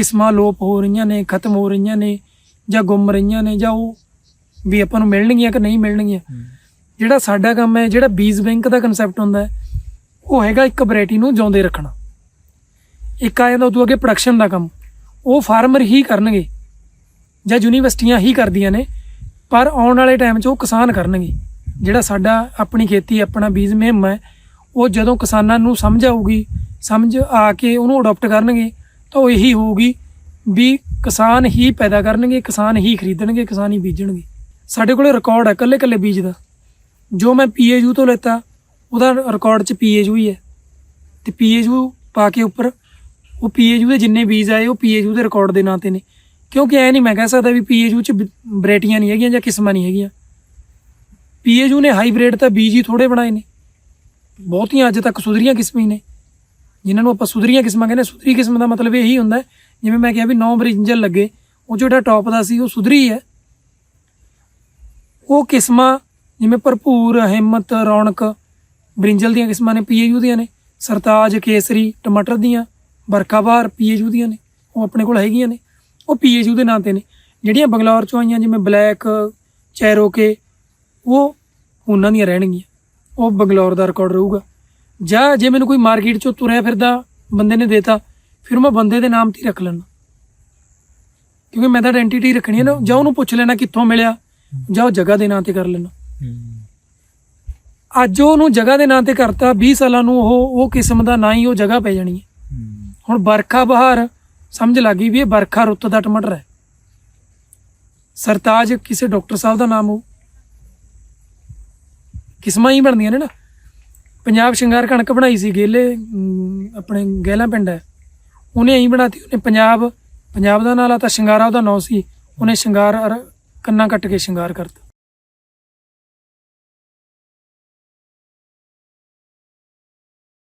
ਕਿਸਮਾਂ ਲੋਪ ਹੋ ਰਹੀਆਂ ਨੇ ਖਤਮ ਹੋ ਰਹੀਆਂ ਨੇ ਜਾਂ ਗੁੰਮ ਰਹੀਆਂ ਨੇ ਜਾਂ ਉਹ ਵੀ ਆਪਾਂ ਨੂੰ ਮਿਲਣਗੀਆਂ ਕਿ ਨਹੀਂ ਮਿਲਣਗੀਆਂ। ਜਿਹੜਾ ਸਾਡਾ ਕੰਮ ਹੈ ਜਿਹੜਾ ਬੀਜ ਬੈਂਕ ਦਾ ਕਨਸੈਪਟ ਹੁੰਦਾ ਹੈ ਉਹ ਹੈਗਾ ਇੱਕ ਵੈਰਾਈਟੀ ਨੂੰ ਜਿਉਂਦੇ ਰੱਖਣਾ। ਇੱਕ ਆ ਜਾਂਦਾ ਉਦੋਂ ਅੱਗੇ ਪ੍ਰੋਡਕਸ਼ਨ ਦਾ ਕੰਮ। ਉਹ ਫਾਰਮਰ ਹੀ ਕਰਨਗੇ ਜਾਂ ਯੂਨੀਵਰਸਿਟੀਆਂ ਹੀ ਕਰਦੀਆਂ ਨੇ ਪਰ ਆਉਣ ਵਾਲੇ ਟਾਈਮ 'ਚ ਉਹ ਕਿਸਾਨ ਕਰਨਗੇ। ਜਿਹੜਾ ਸਾਡਾ ਆਪਣੀ ਖੇਤੀ ਆਪਣਾ ਬੀਜ ਮੁਹਿੰਮ ਹੈ ਉਹ ਜਦੋਂ ਕਿਸਾਨਾਂ ਨੂੰ ਸਮਝ ਆਊਗੀ ਸਮਝ ਆ ਕੇ ਉਹਨੂੰ ਅਡਾਪਟ ਕਰਨਗੇ ਤਾਂ ਉਹ ਇਹੀ ਹੋਊਗੀ ਵੀ ਕਿਸਾਨ ਹੀ ਪੈਦਾ ਕਰਨਗੇ, ਕਿਸਾਨ ਹੀ ਖਰੀਦਣਗੇ, ਕਿਸਾਨ ਹੀ ਬੀਜਣਗੇ। ਸਾਡੇ ਕੋਲੇ ਰਿਕਾਰਡ ਹੈ ਕੱਲੇ ਕੱਲੇ ਬੀਜ ਦਾ। ਜੋ ਮੈਂ ਪੀਏਯੂ ਤੋਂ ਲੈਤਾ, ਉਹਦਾ ਰਿਕਾਰਡ 'ਚ ਪੀਏਯੂ ਹੀ ਹੈ। ਤੇ ਪੀਏਯੂ ਪਾ ਕੇ ਉੱਪਰ, ਉਹ ਪੀਏਯੂ ਦੇ ਜਿੰਨੇ ਬੀਜ ਆਏ, ਉਹ ਪੀਏਯੂ ਦੇ ਰਿਕਾਰਡ ਦੇ ਨਾਂ ਤੇ ਨੇ। ਕਿਉਂਕਿ ਐ ਨਹੀਂ ਮੈਂ ਕਹਿ ਸਕਦਾ ਵੀ ਪੀਏਯੂ 'ਚ ਵੈਰਾਈਟੀਆਂ ਨਹੀਂ ਹੈਗੀਆਂ ਜਾਂ ਕਿਸਮਾਂ ਨਹੀਂ ਹੈਗੀਆਂ। ਪੀਏਯੂ ਨੇ ਹਾਈਬ੍ਰਿਡ ਤਾਂ ਬੀਜ ਹੀ ਥੋੜੇ ਬਣਾਏ ਨੇ। ਬਹੁਤੀਆਂ ਅੱਜ ਤੱਕ ਸੁਧਰੀਆਂ ਕਿਸਮਾਂ ਹੀ ਨੇ। ਜਿਨ੍ਹਾਂ ਨੂੰ ਆਪਾਂ ਸੁਧਰੀਆਂ ਕਿਸਮਾਂ ਕਹਿੰਦੇ ਸੁਧਰੀ ਕਿਸਮ ਦਾ ਮਤਲਬ ਇਹੀ ਹੁੰਦਾ ਜਿਵੇਂ ਮੈਂ ਕਿਹਾ ਵੀ ਨੌ ਬ੍ਰਿੰਜਲ ਲੱਗੇ, ਉਹ ਜਿਹੜਾ ਟੌਪ ਦਾ ਸੀ, ਉਹ ਸੁਧਰੀ ਹੈ। ਉਹ ਕਿਸਮਾਂ ਜਿਵੇਂ ਭਰਪੂਰ, ਹਿੰਮਤ, ਰੌਣਕ, ਬ੍ਰਿੰਜਲ ਦੀਆਂ ਕਿਸਮਾਂ ਨੇ, ਪੀਏਯੂ ਦੀਆਂ ਨੇ, ਸਰਤਾਜ, ਕੇਸਰੀ, ਟਮਾਟਰ ਦੀਆਂ ਬਰਖਾਬਾਰ ਪੀਏਯੂ ਦੀਆਂ ਨੇ, ਉਹ ਆਪਣੇ ਕੋਲ ਹੈਗੀਆਂ ਨੇ। ਉਹ ਪੀਏਯੂ ਦੇ ਨਾਂ ਤੇ ਨੇ। ਜਿਹੜੀਆਂ ਬੰਗਲੌਰ ਚੋਂ ਆਈਆਂ, ਜਿਵੇਂ ਬਲੈਕ, ਚੈਰੋਕੇ, ਉਹ ਉਹਨਾਂ ਦੀਆਂ ਰਹਿਣਗੀਆਂ। ਉਹ ਬੰਗਲੌਰ ਦਾ ਰਿਕਾਰਡ ਰਹੂਗਾ। ਜਾਂ ਜੇ ਮੈਨੂੰ ਕੋਈ ਮਾਰਕੀਟ ਚੋਂ ਤੁਰਿਆ ਫਿਰਦਾ ਬੰਦੇ ਨੇ ਦੇਤਾ ਫਿਰ ਮੈਂ ਬੰਦੇ ਦੇ ਨਾਮ ਤੇ ਹੀ ਰੱਖ ਲੈਣਾ ਕਿਉਂਕਿ ਮੈਂ ਤਾਂ ਆਇਡੈਂਟੀਟੀ ਰੱਖਣੀ ਹੈ ਨਾ ਜਾਂ ਉਹਨੂੰ ਪੁੱਛ ਲੈਣਾ ਕਿੱਥੋਂ ਮਿਲਿਆ ਜਾਂ ਉਹ ਜਗ੍ਹਾ ਦੇ ਨਾਂ ਤੇ ਕਰ ਲੈਣਾ। ਅੱਜ ਉਹਨੂੰ ਜਗ੍ਹਾ ਦੇ ਨਾਂ ਤੇ ਕਰਤਾ 20 ਸਾਲਾਂ ਨੂੰ ਉਹ ਉਹ ਕਿਸਮ ਦਾ ਨਾਂ ਹੀ ਉਹ ਜਗ੍ਹਾ ਪੈ ਜਾਣੀ ਹੈ। ਹੁਣ ਬਰਖਾ ਬਹਾਰ ਸਮਝ ਲੱਗੀ ਵੀ ਇਹ ਬਰਖਾ ਰੁੱਤ ਦਾ ਟਮਾਟਰ ਹੈ। ਸਰਤਾਜ ਕਿਸੇ ਡਾਕਟਰ ਸਾਹਿਬ ਦਾ ਨਾਮ ਹੋ ਕਿਸਮਾਂ ਹੀ ਬਣਦੀਆਂ ਨੇ ਨਾ। ਪੰਜਾਬ ਸ਼ਿੰਗਾਰ ਕਣਕ ਬਣਾਈ ਸੀ, ਗੇਲੇ ਆਪਣੇ ਗਹਿਲਾ ਪਿੰਡ ਹੈ। ਉਹਨੇ ਐਂ ਬਣਾਤੀ, ਉਹਨੇ ਪੰਜਾਬ ਪੰਜਾਬ ਦਾ ਨਾਂ ਲਾਤਾ ਸ਼ਿੰਗਾਰਾ ਉਹਦਾ ਨਾਂ ਸੀ, ਉਹਨੇ ਸ਼ਿੰਗਾਰ ਅਰ- ਕੰਨਾ ਕੱਟ ਕੇ ਸ਼ਿੰਗਾਰ ਕਰਤਾ।